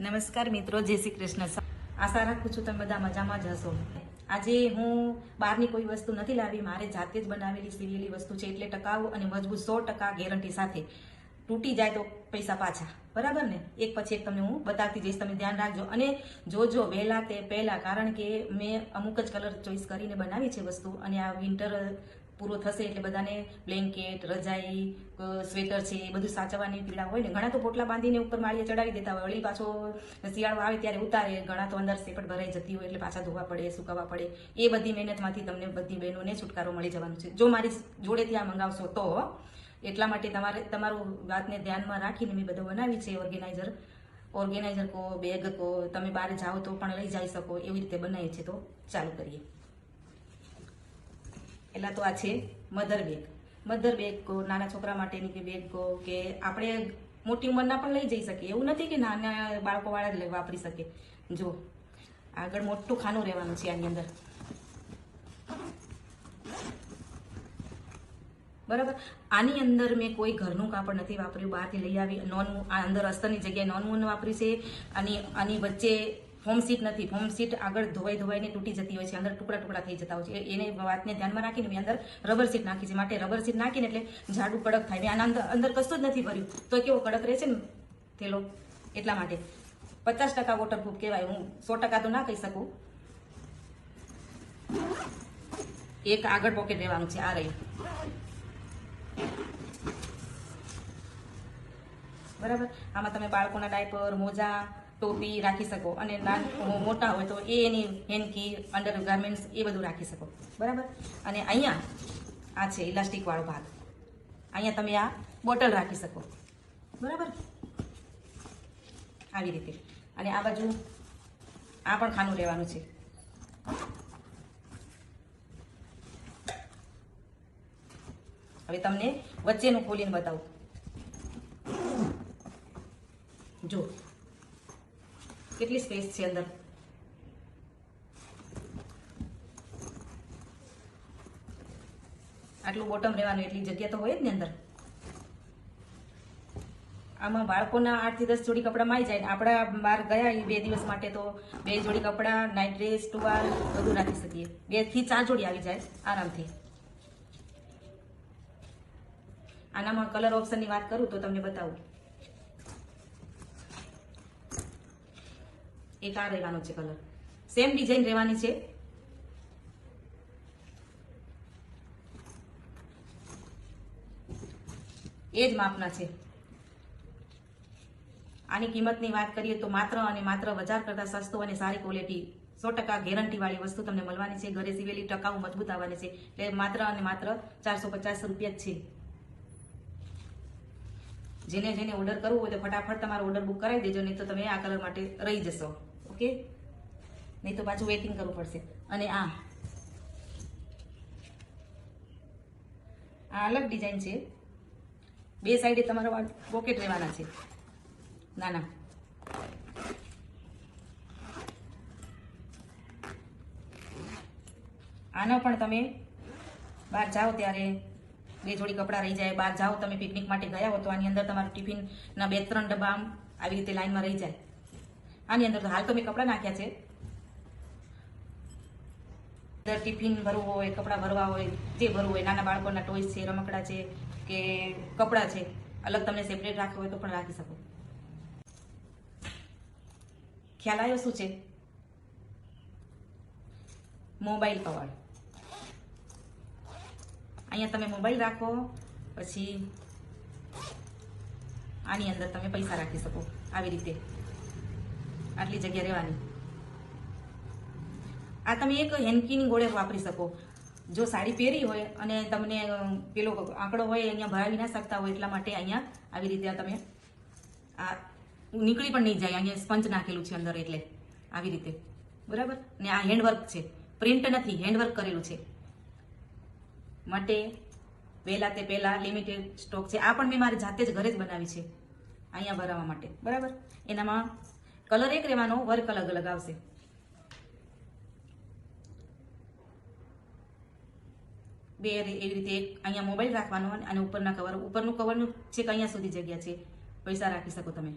નમસ્કાર મિત્રો, જય શ્રી કૃષ્ણ. આશા રાખું છું તમે બધા મજામાં જ હશો. આજે હું બહારની કોઈ વસ્તુ નથી લાવી, મારે જાતે જ બનાવેલી સીવેલી વસ્તુ છે, એટલે ટકાઉ અને મજબૂત સો ટકા ગેરંટી સાથે તૂટી જાય તો પૈસા પાછા. બરાબર ને? એક પછી એક તમને હું બતાવતી જઈશ, તમે ધ્યાન રાખજો. અને જોજો, વહેલા તે પહેલા, કારણ કે મેં અમુક જ કલર ચોઈસ કરીને બનાવી છે વસ્તુ, અને આ વિન્ટર પૂરો થશે એટલે બધાને બ્લેન્કેટ, રજાઈ સ્વેટર છે, એ બધું સાચવવાની પીડા હોય ને, ઘણા તો પોટલા બાંધીને ઉપર માળીએ ચડાવી દેતા હોય. વળી પાછો શિયાળો આવે ત્યારે ઉતારે, ઘણા તો અંદર સેપટ ભરાઈ જતી હોય એટલે પાછા ધોવા પડે, સુકાવા પડે. એ બધી મહેનતમાંથી તમને બધી બહેનોને છુટકારો મળી જવાનો છે. જો મારી જોડેથી આ મંગાવશો તો, એટલા માટે તમારે, તમારું વાતને ધ્યાનમાં રાખીને મેં બધું બનાવી છે ઓર્ગેનાઇઝર. ઓર્ગેનાઇઝર કહો, બેગ કહો, તમે બહાર જાઓ તો પણ લઈ જઈ શકો, એવી રીતે બનાવી છે તો ચાલુ કરીએ. પહેલા તો આ છે મધર બેગ મધર બેગ કહો નાના છોકરા માટેની કે બેગ કહો કે આપણે મોટી ઉંમરના પણ લઈ જઈ શકીએ. એવું નથી કે નાના બાળકોવાળા જ લઈ વાપરી શકે. જો, આગળ મોટું ખાનું રહેવાનું છે આની અંદર. બરાબર? આની અંદર મેં કોઈ ઘરનું કાપડ નથી વાપર્યું. બહારથી લઈ આવી. નોન આ અંદર અસ્તરની જગ્યાએ નોન મૂન વાપરી છે. અને આની વચ્ચે ફોમ સીટ નથી. ફોમ સીટ આગળ ધોવાઈ ધોવાઈને તૂટી જતી હોય છે. અંદર ટુકડા ટુકડા થઈ જતા હોય છે. એને વાતને ધ્યાનમાં રાખીને મેં અંદર રબર સીટ નાખી છે. માટે રબર સીટ નાખીને એટલે ઝાડું કડક થાય. મેં આના અંદર અંદર કશું જ નથી ભર્યું. તો કેવો કડક રહે છે ને થેલો? એટલા માટે. પચાસ ટકા વોટરપ્રૂફ કહેવાય. હું સો ટકા તો ના કહી શકું. એક આગળ પોકેટ રહેવાનું છે. આ રહી. બરાબર? આમાં તમે બાળકોના ડાયપર મોજા ટોપી રાખી શકો અને મોટા હોય તો એ એની હેન્કી અંડર ગાર્મેન્ટ્સ એ બધું રાખી શકો. બરાબર? અને અહીંયા આ છે ઇલાસ્ટિકવાળો ભાગ. અહીંયા તમે આ બોટલ રાખી શકો. બરાબર? આવી રીતે. અને આ બાજુ આ પણ ખાનું રહેવાનું છે. હવે તમને વચ્ચેનું ખોલીને બતાવું. જો કેટલી સ્પેસ છે અંદર? આટલું બોટમ રહેવાનું, એટલી જગ્યા તો હોય જ ને અંદર. આમાં બાળકોના આઠથી દસ જોડી કપડાં માઈ જાય આપણા બહાર ગયા બે દિવસ માટે તો બે જોડી કપડાં નાઇટ ડ્રેસ ટુવાલ બધું રાખી શકીએ. બેથી ચાર જોડી આવી જાય આરામથી. આનામાં કલર ઓપ્શનની વાત કરું તો તમને બતાવું. એક રહેવાનો છે કલર. સેમ ડિઝાઇન રહેવાની છે. એ જ માપના છે. આની કિંમતની વાત કરીએ તો માત્ર અને માત્ર બજાર કરતાં સસ્તો અને સારી ક્વોલિટી સો ટકા ગેરંટી વાળી વસ્તુ તમને મળવાની છે. ઘરે સીવેલી ટકાઉ મજબૂત આવવાની છે. એટલે માત્ર અને માત્ર ચારસો પચાસ રૂપિયા જ છે. જેને જેને ઓર્ડર કરવું હોય તો ફટાફટ તમારો ઓર્ડર બુક કરાવી દેજો, નહીં તો તમે આ કલર માટે રહી જશો. ઓકે? નહીં તો પાછું વેઇટિંગ કરવું પડશે. અને આ. આ અલગ ડિઝાઇન છે. બે સાઈડે તમારા પોકેટ રહેવાના છે. નાના આનો પણ તમે બહાર જાઓ ત્યારે બે જોડી કપડાં રહી જાય. બહાર જાઓ, તમે પિકનિક માટે ગયા હો તો આની અંદર તમારું ટિફિનના બે ત્રણ ડબ્બા આમ આવી રીતે લાઈનમાં રહી જાય. આની અંદર તો હાલ તો મેં કપડાં નાખ્યા છે. અંદર ટિફિન ભરવું હોય, કપડાં ભરવા હોય, જે ભરવું હોય, નાના બાળકોના ટોયસ છે, રમકડા છે, કે કપડાં છે, અલગ તમને સેપરેટ રાખવું હોય તો પણ રાખી શકો. ખ્યાલ આવ્યો શું છે? મોબાઈલ કવર અહીંયા તમે મોબાઈલ રાખો, પછી આની અંદર તમે પૈસા રાખી શકો, આવી રીતે. આટલી જગ્યા રહેવાની. આ તમે એક હેન્કીની ગોળે વાપરી શકો. જો સાડી પહેરી હોય અને તમને પેલો આંકડો હોય અહીંયા ભરાવી ના શકતા હોય એટલા માટે અહીંયા આવી રીતે તમે આ નીકળી પણ નહીં જાય. અહીંયા સ્પંચ નાખેલું છે અંદર એટલે આવી રીતે. બરાબર? ને આ હેન્ડવર્ક છે. પ્રિન્ટ નથી હેન્ડવર્ક કરેલું છે. માટે વહેલા તે પહેલા લિમિટેડ સ્ટોક છે. આ પણ મેં મારી જાતે જ ઘરે જ બનાવી છે. અહીંયા ભરાવા માટે. બરાબર? એનામાં કલર એક રહેવાનો વર્ક અલગ અલગ આવશે. બે એવી રીતે અહીંયા મોબાઈલ રાખવાનો અને ઉપરના કવર ઉપરનું કવરનું છે કે અહીંયા સુધી જગ્યા છે. પૈસા રાખી શકો તમે.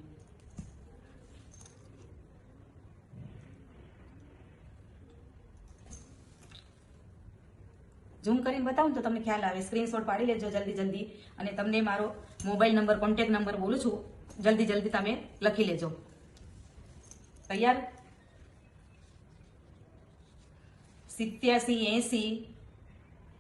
ઝૂમ કરીને બતાવું તો તમને ખ્યાલ આવે. સ્ક્રીનશોટ પાડી લેજો જલ્દી જલ્દી. અને તમને મારો મોબાઈલ નંબર કોન્ટેક નંબર બોલું છું. જલ્દી જલ્દી તમે લખી લેજો. તૈયાર? સિત્યાસી, એંસી,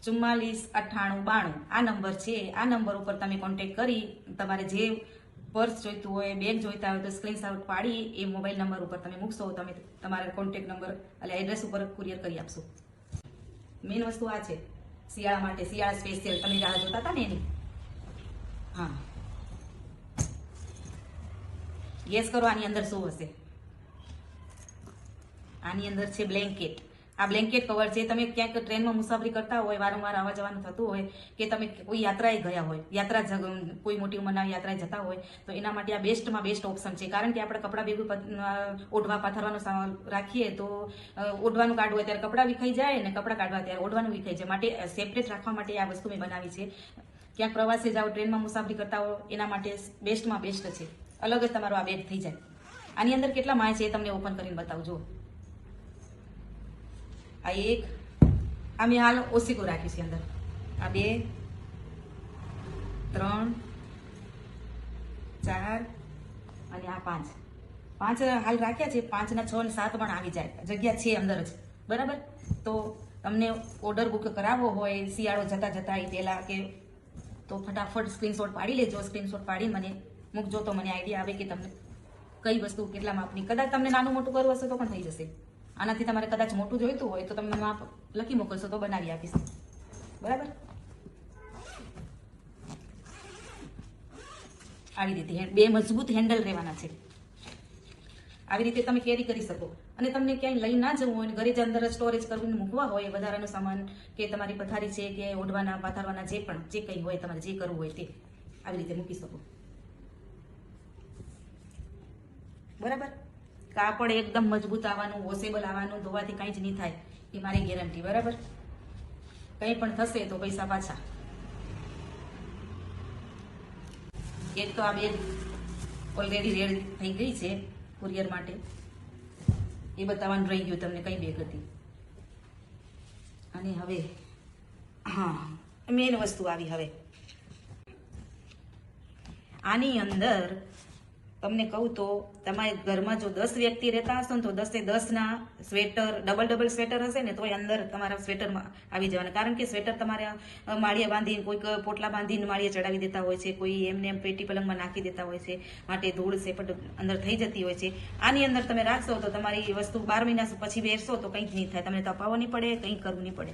ચુમ્માલીસ, અઠ્ઠાણું, બાણું. આ નંબર છે. આ નંબર ઉપર તમે કોન્ટેક કરી, તમારે જે પર્સ જોઈતું હોય બેગ જોઈતા હોય તો સ્ક્રીનશોટ પાડી, એ મોબાઈલ નંબર ઉપર તમે મૂકશો, તમે તમારા કોન્ટેક્ટ નંબર એટલે એડ્રેસ ઉપર કુરિયર કરી આપશો. મેઇન વસ્તુ આ છે. શિયાળા માટે, શિયાળા સ્પેશિયલ તમે રાહ જોતા હતા ને એની? હા. ગેસ કરો, આની અંદર શું હશે. આની અંદર છે બ્લેન્કેટ આ બ્લેન્કેટ કવર છે તમે ક્યાંક ટ્રેનમાં મુસાફરી કરતા હોય, વારંવાર આવવા જવાનું થતું હોય, કે તમે કોઈ યાત્રાએ ગયા હોય, યાત્રા કોઈ મોટી ઉંમરના યાત્રાએ જતા હોય, તો એના માટે આ બેસ્ટમાં બેસ્ટ ઓપ્શન છે. કારણ કે આપણે કપડાં ભેગું ઓઢવા, પાથરવાનું રાખીએ તો ઓઢવાનું કાઢવું ત્યારે કપડાં વિખાઈ જાય ને કપડાં કાઢવા ત્યારે ઓઢવાનું વિખાઈ જાય. માટે સેપરેટ રાખવા માટે આ વસ્તુ મેં બનાવી છે. ક્યાંક પ્રવાસે જાઓ, ટ્રેનમાં મુસાફરી કરતા હો, એના માટે બેસ્ટમાં બેસ્ટ છે. અલગ જ તમારો આ બેગ થઈ જાય. આની અંદર કેટલા માય છે એ તમને ઓપન કરીને બતાવજો આ એક આ મેં હાલ ઓસીકો રાખ્યું છે અંદર આ બે ત્રણ ચાર અને આ પાંચ પાંચ હાલ રાખ્યા છે પાંચના છ અને સાત પણ આવી જાય જગ્યા છે અંદર જ બરાબર તો તમને ઓર્ડર બુક કરાવવો હોય શિયાળો જતા જતા એ પહેલાં કે તો ફટાફટ સ્ક્રીનશોટ પાડી લેજો સ્ક્રીનશોટ પાડી મને મૂકજો તો મને આઈડિયા આવે કે તમને કઈ વસ્તુ કેટલા માપની કદાચ તમને નાનું મોટું કરવું હશે તો પણ થઈ જશે આનાથી તમારે કદાચ મોટું જોઈતું હોય તો તમે માપ લખી મોકલશો તો બનાવી આપીશ. બરાબર? આવી રીતે બે મજબૂત હેન્ડલ રહેવાના છે. આવી રીતે તમે કેરી કરી શકો. અને તમને ક્યાંય લઈ ના જવું હોય ઘરે જ અંદર સ્ટોરેજ કરીને મૂકવા હોય વધારાનો સામાન કે તમારી પથારી છે કે ઓઢવાના, પાથરવાના જે પણ, જે કંઈ હોય તમારે જે કરવું હોય તે આવી રીતે મૂકી શકો. બરાબર? કાપડ એકદમ મજબૂત આવવાનું વોશેબલ આવવાનું, ધોવાથી કંઈ જ નહીં થાય. એ મારી ગેરંટી બરાબર? કંઈ પણ થશે તો પૈસા પાછા. એક તો આ બેગ ઓલરેડી રેડ થઈ ગઈ છે કુરિયર માટે. એ બતાવવાનું રહી ગયું તમને કઈ બેગ હતી. અને હવે, હા મેન વસ્તુ આવી હવે. આની અંદર તમને કહું તો તમારે ઘરમાં જો દસ વ્યક્તિ રહેતા હશો ને તો દસે દસના સ્વેટર ડબલ ડબલ સ્વેટર હશે ને તોય અંદર તમારા સ્વેટરમાં આવી જવાના. કારણ કે સ્વેટર તમારે માળીએ બાંધીને, કોઈક પોટલા બાંધીને માળીએ ચડાવી દેતા હોય છે, કોઈ એમને એમ પેટી પલંગમાં નાખી દેતા હોય છે, માટે ધૂળ સેપટ અંદર થઈ જતી હોય છે. આની અંદર તમે રાખશો તો તમારી વસ્તુ બાર મહિના પછી વેરશો તો કંઈક નહીં થાય. તમને તપાવવા નહીં પડે કંઈ કરવું નહીં પડે.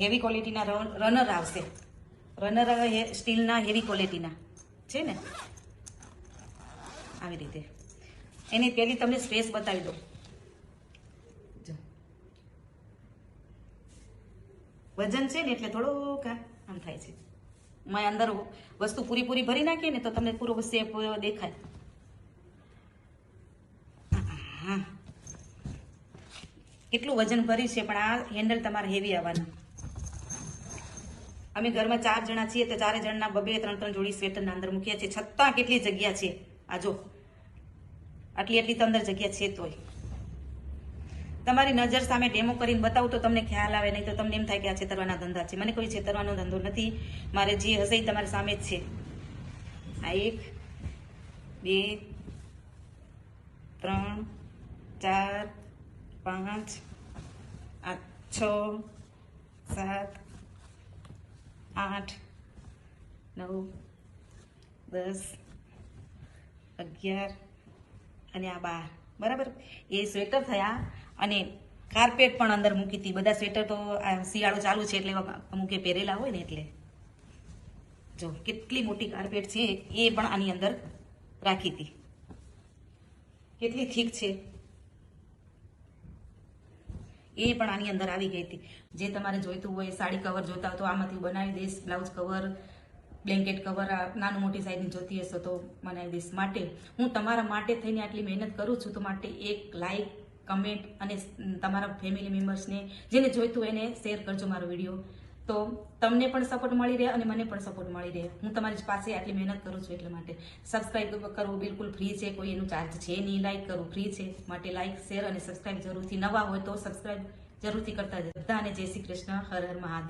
હેવી ક્વોલિટીના રનર આવશે. રનર સ્ટીલના હેવી ક્વોલિટીના છે ને? આવી રીતે. એની પહેલી તમને સ્પેસ બતાવી દો જો. વજન છે ને એટલે થોડુંક આમ થાય છે. મેં અંદર વસ્તુ પૂરી પૂરી ભરી નાખીએ ને તો તમને પૂરો શેપ દેખાય. હા. કેટલું વજન ભર્યું છે, પણ આ હેન્ડલ તમારે હેવી આવવાનું. અમે ઘરમાં ચાર જણા છીએ તો ચારે જણના બબે ત્રણ ત્રણ જોડી સ્વેટરના અંદર મૂકીએ છીએ. છતાં કેટલી જગ્યા છે. આ જો. આટલી આટલી તો અંદર જગ્યા છે તોય. તમારી નજર સામે ડેમો કરીને બતાવું તો તમને ખ્યાલ આવે, નહીં તો તમને એમ થાય કે આ છેતરવાના ધંધા છે. મને કોઈ છેતરવાનો ધંધો નથી. મારે જે હશે એ તમારી સામે જ છે. આ એક, બે, ત્રણ, ચાર, પાંચ, આ છ, સાત, આઠ, નવ, દસ અગિયાર અને આ બાર. બરાબર? એ સ્વેટર થયા અને કાર્પેટ પણ અંદર મૂકી હતી. બધા સ્વેટર તો શિયાળો ચાલુ છે એટલે અમુકે પહેરેલા હોય ને એટલે. જો, કેટલી મોટી કાર્પેટ છે એ પણ આની અંદર રાખી હતી. કેટલી થીક છે. એ પણ આની અંદર આવી ગઈ હતી. જે તમારે જોઈતું હોય, સાડી કવર જોતા હોય તો આમાંથી બનાવી દઈશ બ્લાઉઝ કવર બ્લેન્કેટ કવર નાનું મોટી સાઈઝની જોતી હશો તો મને દઈશ માટે. હું તમારા માટે થઈને આટલી મહેનત કરું છું તો માટે એક લાઈક કમેન્ટ અને તમારા ફેમિલી મેમ્બર્સને જેને જોઈતું એને શેર કરજો મારો વીડિયો તો તમને પણ સપોર્ટ મળી રહે અને મને પણ સપોર્ટ મળી રહે. હું તમારી પાસે આટલી મહેનત કરું છું એટલા માટે. સબસ્ક્રાઈબ કરવું બિલકુલ ફ્રી છે, કોઈ એનું ચાર્જ છે નહીં લાઈક કરવું ફ્રી છે. માટે લાઈક શેર અને સબસ્ક્રાઈબ જરૂરથી નવા હોય તો સબસ્ક્રાઇબ જરૂરથી કરતા જ બધાને જય શ્રી કૃષ્ણ, હર હર મહાદેવ.